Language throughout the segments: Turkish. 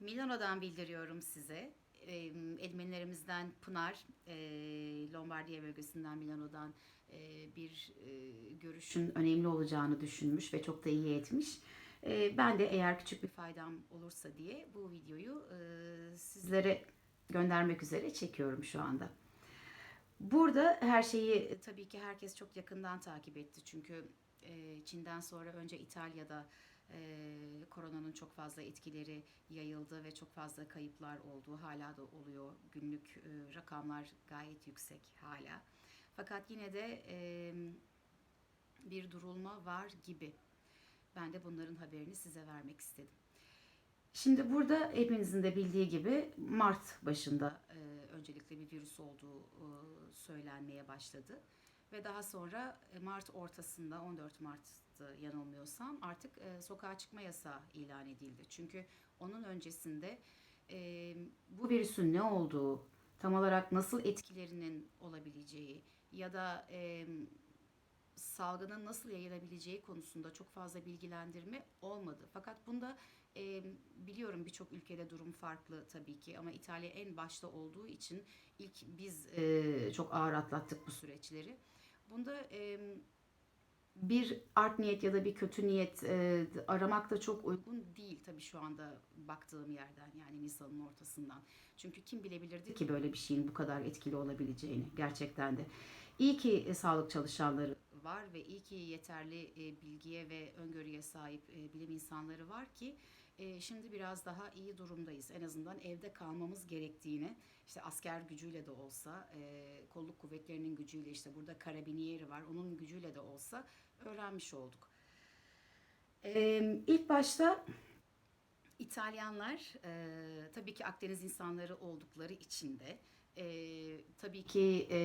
Milano'dan bildiriyorum size. E, Edmenlerimizden Pınar, e, Lombardiya bölgesinden Milano'dan e, bir e, görüşün önemli olacağını düşünmüş ve çok da iyi etmiş. E, ben de eğer küçük bir faydam olursa diye bu videoyu sizlere göndermek üzere çekiyorum şu anda. Burada her şeyi tabii ki herkes çok yakından takip etti. Çünkü Çin'den sonra önce İtalya'da e, koronanın çok fazla etkileri yayıldı ve çok fazla kayıplar oldu. Hala da oluyor. Günlük e, rakamlar gayet yüksek hala. Fakat yine de e, bir durulma var gibi. Ben de bunların haberini size vermek istedim. Şimdi burada hepinizin de bildiği gibi Mart başında e, öncelikle bir virüs olduğu e, söylenmeye başladı. Ve daha sonra e, Mart ortasında 14 Mart'tı yanılmıyorsam artık e, sokağa çıkma yasağı ilan edildi. Çünkü onun öncesinde e, bu virüsün ne olduğu, tam olarak nasıl etkilerinin olabileceği ya da salgının nasıl yayılabileceği konusunda çok fazla bilgilendirme olmadı. Fakat bunda e, biliyorum birçok ülkede durum farklı tabii ki ama İtalya en başta olduğu için ilk biz e, çok ağır atlattık bu süreçleri. Bunda e, bir art niyet ya da bir kötü niyet e, aramak da çok uygun değil tabii şu anda baktığım yerden yani Nisan'ın ortasından. Çünkü kim bilebilirdi ki böyle bir şeyin bu kadar etkili olabileceğini gerçekten de. İyi ki e, sağlık çalışanları var ve iyi ki yeterli e, bilgiye ve öngörüye sahip e, bilim insanları var ki e, şimdi biraz daha iyi durumdayız. En azından evde kalmamız gerektiğini işte asker gücüyle de olsa, e, kolluk kuvvetlerinin gücüyle işte burada karabinieri var onun gücüyle de olsa öğrenmiş olduk. E, ilk başta İtalyanlar e, tabii ki Akdeniz insanları oldukları için de e, tabii ki e,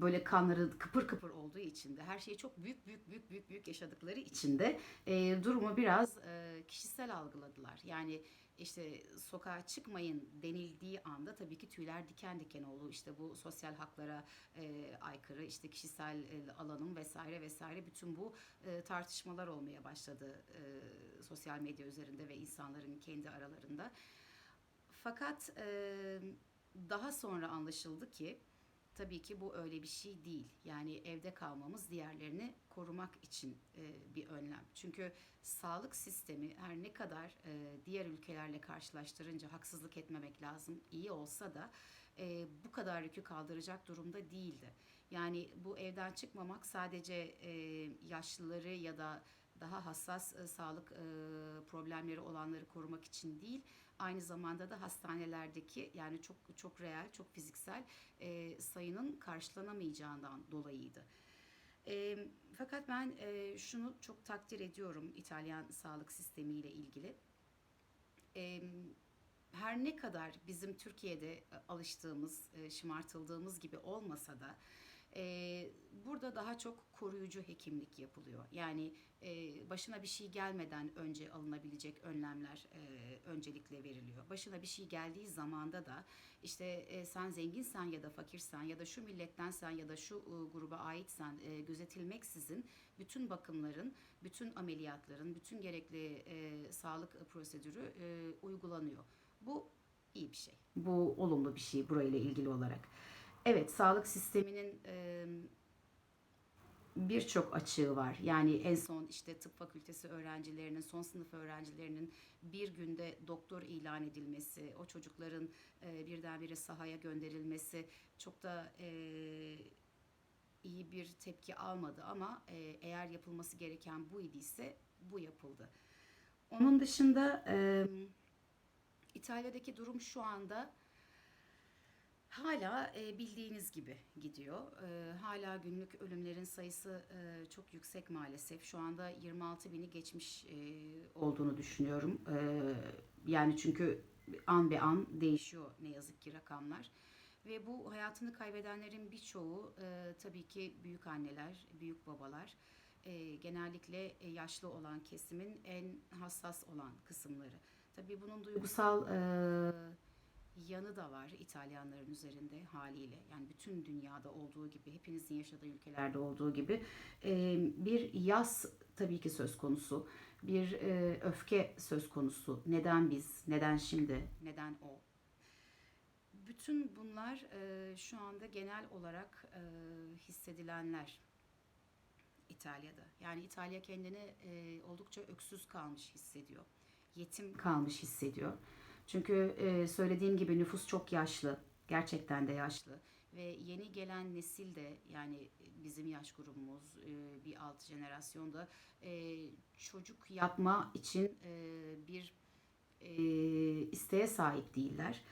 böyle kanları kıpır kıpır olduğu için de her şeyi çok büyük büyük büyük büyük büyük yaşadıkları için de e, durumu biraz e, kişisel algıladılar. Yani işte sokağa çıkmayın denildiği anda tabii ki tüyler diken diken oldu. İşte bu sosyal haklara e, aykırı, işte kişisel e, alanım vesaire vesaire bütün bu e, tartışmalar olmaya başladı e, sosyal medya üzerinde ve insanların kendi aralarında. Fakat e, daha sonra anlaşıldı ki tabii ki bu öyle bir şey değil. Yani evde kalmamız diğerlerini korumak için e, bir önlem. Çünkü sağlık sistemi her ne kadar e, diğer ülkelerle karşılaştırınca haksızlık etmemek lazım iyi olsa da e, bu kadar yükü kaldıracak durumda değildi. Yani bu evden çıkmamak sadece e, yaşlıları ya da daha hassas e, sağlık e, problemleri olanları korumak için değil, aynı zamanda da hastanelerdeki yani çok çok reel, çok fiziksel e, sayının karşılanamayacağından dolayıydı. E, fakat ben e, şunu çok takdir ediyorum İtalyan sağlık sistemiyle ilgili. E, her ne kadar bizim Türkiye'de e, alıştığımız, e, şımartıldığımız gibi olmasa da e, burada daha çok koruyucu hekimlik yapılıyor. Yani e, başına bir şey gelmeden önce alınabilecek önlemler e, öncelikle veriliyor. Başına bir şey geldiği zamanda da işte e, sen zenginsen ya da fakirsen ya da şu millettensen ya da şu e, gruba aitsen e, gözetilmeksizin bütün bakımların, bütün ameliyatların, bütün gerekli e, sağlık prosedürü e, uygulanıyor. Bu iyi bir şey. Bu olumlu bir şey burayla ilgili olarak. Evet, sağlık sisteminin e, birçok açığı var. Yani en son işte tıp fakültesi öğrencilerinin, son sınıf öğrencilerinin bir günde doktor ilan edilmesi, o çocukların e, birdenbire sahaya gönderilmesi çok da e, iyi bir tepki almadı ama e, eğer yapılması gereken bu idiyse bu yapıldı. Onun dışında e, İtalya'daki durum şu anda hala e, bildiğiniz gibi gidiyor. E, hala günlük ölümlerin sayısı e, çok yüksek maalesef. Şu anda 26 bini geçmiş olduğunu düşünüyorum. Yani çünkü an be an değişiyor ne yazık ki rakamlar. Ve bu hayatını kaybedenlerin birçoğu e, tabii ki büyük anneler, büyük babalar. Genellikle yaşlı olan kesimin en hassas olan kısımları. Tabii bunun duygusal e, yanı da var İtalyanların üzerinde haliyle. Yani bütün dünyada olduğu gibi, hepinizin yaşadığı ülkelerde olduğu gibi e, bir yaz tabii ki söz konusu. Bir e, öfke söz konusu. Neden biz? Neden şimdi? Neden o? Bütün bunlar e, şu anda genel olarak hissedilenler İtalya'da. Yani İtalya kendini oldukça öksüz kalmış hissediyor. Yetim kalmış hissediyor. Çünkü e, söylediğim gibi nüfus çok yaşlı. Gerçekten de yaşlı. Ve yeni gelen nesil de yani bizim yaş grubumuz e, bir alt jenerasyonda e, çocuk yapma için e, bir e, isteğe sahip değiller.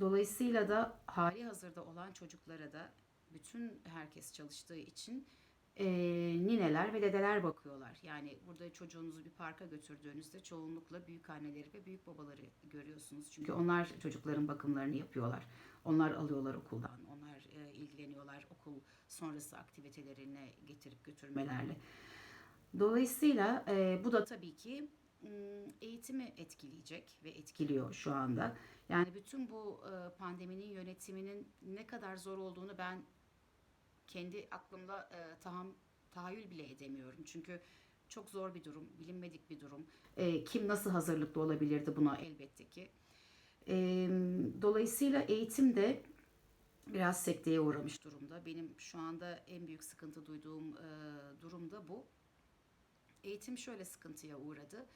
Dolayısıyla da hali hazırda olan çocuklara da bütün herkes çalıştığı için e, nineler ve dedeler bakıyorlar. Yani burada çocuğunuzu bir parka götürdüğünüzde çoğunlukla büyük anneleri ve büyük babaları görüyorsunuz. Çünkü onlar çocukların bakımlarını yapıyorlar. Onlar alıyorlar okuldan, onlar e, ilgileniyorlar okul sonrası aktivitelerine getirip götürmelerle. Dolayısıyla e, bu da tabii ki eğitimi etkileyecek ve etkiliyor şu anda. Yani bütün bu pandeminin yönetiminin ne kadar zor olduğunu ben kendi aklımda e, taham, tahayyül bile edemiyorum. Çünkü çok zor bir durum, bilinmedik bir durum. E, kim nasıl hazırlıklı olabilirdi buna elbette ki. E, dolayısıyla eğitim de biraz sekteye uğramış durumda. Benim şu anda en büyük sıkıntı duyduğum e, durum da bu. Eğitim şöyle sıkıntıya uğradı.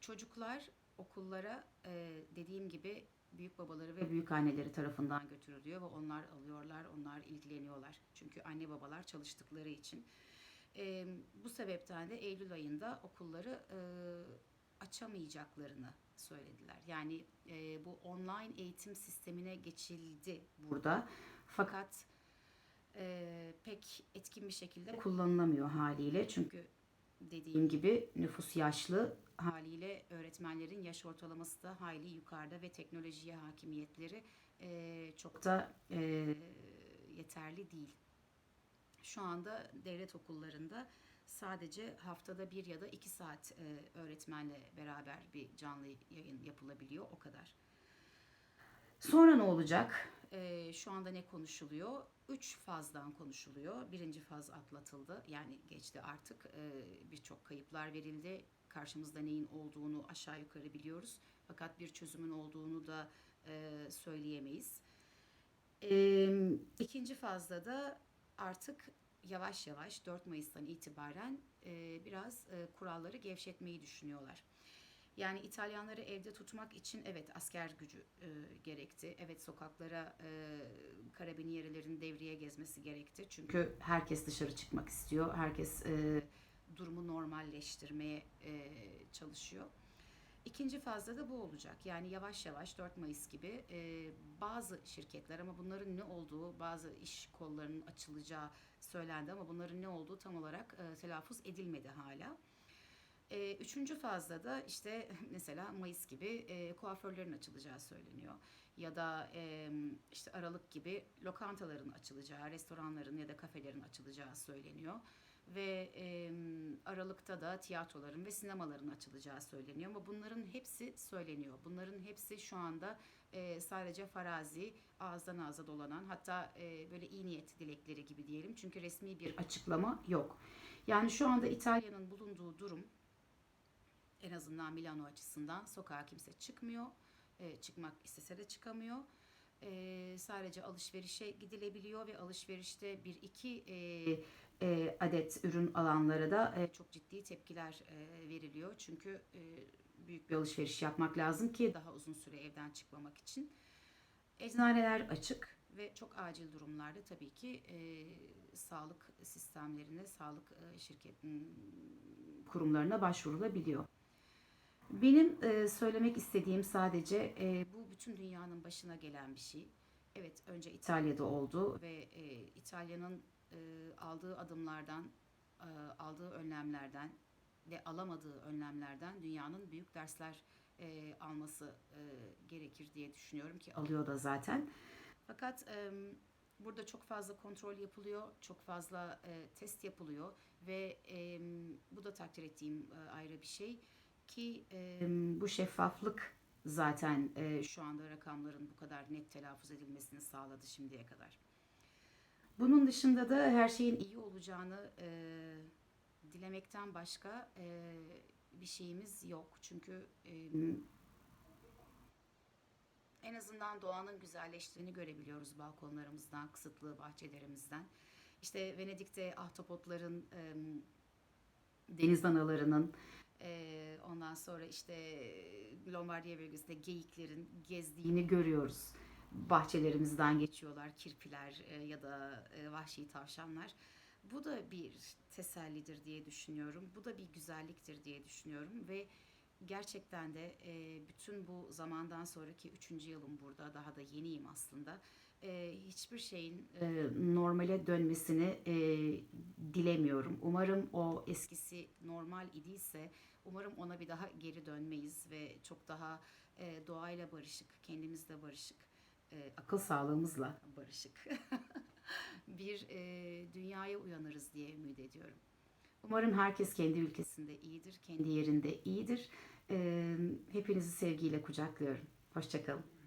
Çocuklar okullara e, dediğim gibi büyük babaları ve büyük anneleri tarafından götürülüyor ve onlar alıyorlar, onlar ilgileniyorlar. Çünkü anne babalar çalıştıkları için. E, bu sebepten de Eylül ayında okulları e, açamayacaklarını söylediler. Yani e, bu online eğitim sistemine geçildi burada. Fakat e, pek etkin bir şekilde kullanılamıyor haliyle. Çünkü dediğim gibi nüfus yaşlı haliyle öğretmenlerin yaş ortalaması da hayli yukarıda ve teknolojiye hakimiyetleri e, çok da e, yeterli değil. Şu anda devlet okullarında sadece haftada bir ya da iki saat e, öğretmenle beraber bir canlı yayın yapılabiliyor o kadar. Sonra ne olacak? E, şu anda ne konuşuluyor? Üç fazdan konuşuluyor. Birinci faz atlatıldı. Yani geçti artık. E, Birçok kayıplar verildi. Karşımızda neyin olduğunu aşağı yukarı biliyoruz. Fakat bir çözümün olduğunu da e, söyleyemeyiz. E, ikinci fazda da artık yavaş yavaş 4 Mayıs'tan itibaren e, biraz e, kuralları gevşetmeyi düşünüyorlar. Yani İtalyanları evde tutmak için evet asker gücü e, gerekti. Evet sokaklara e, karabiniyerilerin devreye gezmesi gerekti. Çünkü herkes dışarı çıkmak istiyor. Herkes e, durumu normalleştirmeye e, çalışıyor. İkinci fazda da bu olacak. Yani yavaş yavaş 4 Mayıs gibi e, bazı şirketler ama bunların ne olduğu, bazı iş kollarının açılacağı söylendi ama bunların ne olduğu tam olarak e, telaffuz edilmedi hala. E, üçüncü fazda da işte mesela Mayıs gibi e, kuaförlerin açılacağı söyleniyor. Ya da e, işte Aralık gibi lokantaların açılacağı, restoranların ya da kafelerin açılacağı söyleniyor. Ve e, Aralık'ta da tiyatroların ve sinemaların açılacağı söyleniyor. Ama bunların hepsi söyleniyor. Bunların hepsi şu anda e, sadece farazi, ağızdan ağza dolanan hatta e, böyle iyi niyet dilekleri gibi diyelim. Çünkü resmi bir açıklama yok. Yani şu anda İtalya'nın bulunduğu durum en azından Milano açısından sokağa kimse çıkmıyor. E, çıkmak istese de çıkamıyor. E, sadece alışverişe gidilebiliyor ve alışverişte bir iki e, e, adet ürün alanlara da e, çok ciddi tepkiler e, veriliyor. Çünkü büyük bir alışveriş yapmak lazım ki daha uzun süre evden çıkmamak için. Eczaneler açık ve çok acil durumlarda tabii ki e, sağlık sistemlerine, sağlık e, şirket kurumlarına başvurulabiliyor. Benim e, söylemek istediğim sadece e, bu bütün dünyanın başına gelen bir şey. Evet önce İtalya'da oldu ve e, İtalya'nın e, aldığı adımlardan, e, aldığı önlemlerden ve alamadığı önlemlerden dünyanın büyük dersler e, alması e, gerekir diye düşünüyorum ki alıyor da zaten. Fakat e, burada çok fazla kontrol yapılıyor, çok fazla e, test yapılıyor ve e, bu da takdir ettiğim e, ayrı bir şey ki e, bu şeffaflık zaten e, şu anda rakamların bu kadar net telaffuz edilmesini sağladı şimdiye kadar. Bunun dışında da her şeyin iyi olacağını e, dilemekten başka e, bir şeyimiz yok. Çünkü e, en azından doğanın güzelleştiğini görebiliyoruz balkonlarımızdan, kısıtlı bahçelerimizden. İşte Venedik'te ahtapotların, e, deniz analarının, e, ondan sonra işte Lombardiya bölgesinde geyiklerin gezdiğini görüyoruz. Bahçelerimizden geçiyorlar kirpiler e, ya da e, vahşi tavşanlar. Bu da bir tesellidir diye düşünüyorum. Bu da bir güzelliktir diye düşünüyorum ve gerçekten de e, bütün bu zamandan sonraki üçüncü yılım burada. Daha da yeniyim aslında. Hiçbir şeyin normale dönmesini dilemiyorum. Umarım o eskisi normal idiyse umarım ona bir daha geri dönmeyiz ve çok daha doğayla barışık, kendimizle barışık, e, akıl sağlığımızla barışık bir e, dünyaya uyanırız diye ümit ediyorum. Umarım herkes kendi ülkesinde iyidir, kendi yerinde iyidir. E, hepinizi sevgiyle kucaklıyorum. Hoşçakalın.